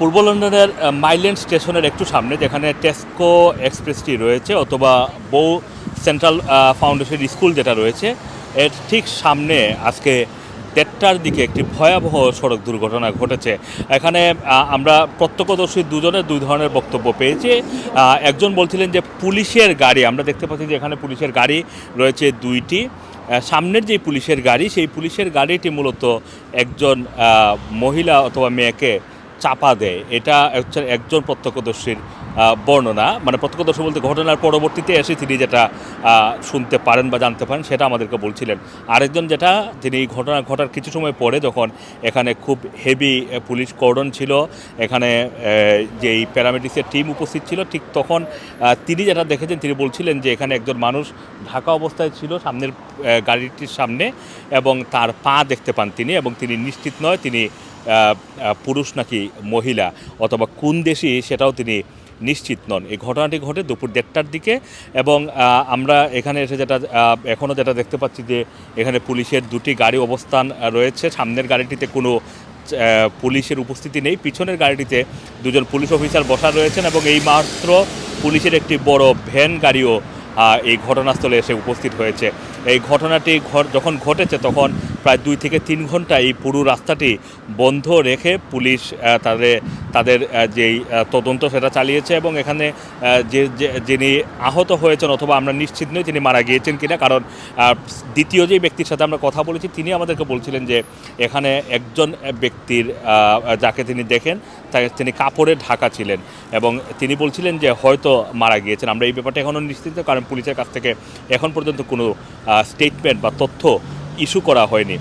পূর্ব লন্ডনের মাইল্যান্ড স্টেশনের একটু সামনে, যেখানে টেস্কো এক্সপ্রেসটি রয়েছে অথবা বউ সেন্ট্রাল ফাউন্ডেশন স্কুল যেটা রয়েছে, এর ঠিক সামনে আজকে দেড়টার দিকে একটি ভয়াবহ সড়ক দুর্ঘটনা ঘটেছে। এখানে আমরা প্রত্যক্ষদর্শী দুজনের দুই ধরনের বক্তব্য পেয়েছি। একজন বলছিলেন যে পুলিশের গাড়ি, আমরা দেখতে পাচ্ছি যে এখানে পুলিশের গাড়ি রয়েছে দুইটি। সামনের যে পুলিশের গাড়ি, সেই পুলিশের গাড়িটি মূলত একজন মহিলা অথবা মেয়েকে চাপা দেয়। এটা হচ্ছে একজন প্রত্যক্ষদর্শীর বর্ণনা। মানে প্রত্যক্ষদর্শী বলতে ঘটনার পরবর্তীতে এসে তিনি যেটা শুনতে পারেন বা জানতে পারেন সেটা আমাদেরকে বলছিলেন। আরেকজন যেটা, তিনি ঘটনা ঘটার কিছু সময় পরে যখন এখানে খুব হেভি পুলিশ কর্ডন ছিল, এখানে যেই প্যারামেডিক্সের টিম উপস্থিত ছিল, ঠিক তখন তিনি যেটা দেখেছেন, তিনি বলছিলেন যে এখানে একজন মানুষ ঢাকা অবস্থায় ছিল, সামনের গাড়িটির সামনে এবং তার পা দেখতে পান তিনি এবং তিনি নিশ্চিত নয়, তিনি পুরুষ নাকি মহিলা অথবা কোন দেশি সেটাও তিনি নিশ্চিত নন। এই ঘটনাটি ঘটে দুপুর দেড়টার দিকে এবং আমরা এখানে এসে যেটা এখনও যেটা দেখতে পাচ্ছি যে এখানে পুলিশের দুটি গাড়ি অবস্থান রয়েছে। সামনের গাড়িটিতে কোনো পুলিশের উপস্থিতি নেই। পিছনের গাড়িটিতে দুজন পুলিশ অফিসার বসা রয়েছেন এবং এই মাত্র পুলিশের একটি বড় ভ্যান গাড়িও এই ঘটনাস্থলে এসে উপস্থিত হয়েছে। এই ঘটনাটি যখন ঘটেছে তখন প্রায় দুই থেকে তিন ঘণ্টা এই পুরো রাস্তাটি বন্ধ রেখে পুলিশ তাদের তাদের যেই তদন্ত সেটা চালিয়েছে এবং এখানে যে যিনি আহত হয়েছেন অথবা আমরা নিশ্চিত নই তিনি মারা গিয়েছেন কিনা, কারণ দ্বিতীয় যে ব্যক্তির সাথে আমরা কথা বলেছি তিনি আমাদেরকে বলছিলেন যে এখানে একজন ব্যক্তির যাকে তিনি দেখেন, তাকে তিনি কাপড়ে ঢাকা ছিলেন এবং তিনি বলছিলেন যে হয়তো মারা গিয়েছেন। আমরা এই ব্যাপারটা এখনও নিশ্চিত, কারণ পুলিশের কাছ থেকে এখন পর্যন্ত কোনো স্টেটমেন্ট বা তথ্য ইস্যু করা হয়নি।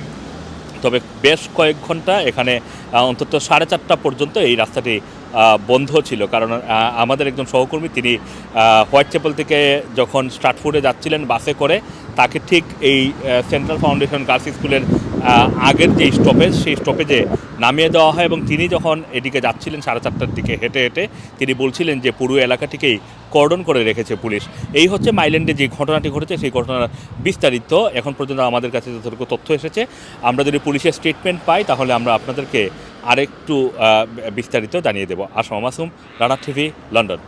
তবে বেশ কয়েক ঘণ্টা এখানে অন্তত সাড়ে চারটা পর্যন্ত এই রাস্তাটি বন্ধ ছিল। কারণ আমাদের একজন সহকর্মী, তিনি হোয়াইট চ্যাপেল থেকে যখন স্টার্টফুডে যাচ্ছিলেন বাসে করে তাকে ঠিক এই সেন্ট্রাল ফাউন্ডেশন গার্লস স্কুলের আগের যে স্টপেজ সেই স্টপেজে নামিয়ে দেওয়া হয় এবং তিনি যখন এদিকে যাচ্ছিলেন সাড়ে চারটার দিকে হেঁটে হেঁটে, তিনি বলছিলেন যে পুরো এলাকাটিকেই কর্ডন করে রেখেছে পুলিশ। এই হচ্ছে মাইল্যান্ডে যে ঘটনাটি ঘটেছে, সেই ঘটনার বিস্তারিত এখন পর্যন্ত আমাদের কাছে যতটুকু তথ্য এসেছে। আমরা যদি পুলিশের স্টেটমেন্ট পাই, তাহলে আমরা আপনাদেরকে আরেকটু বিস্তারিত জানিয়ে দেবো। Assam Masum, Rana TV, London.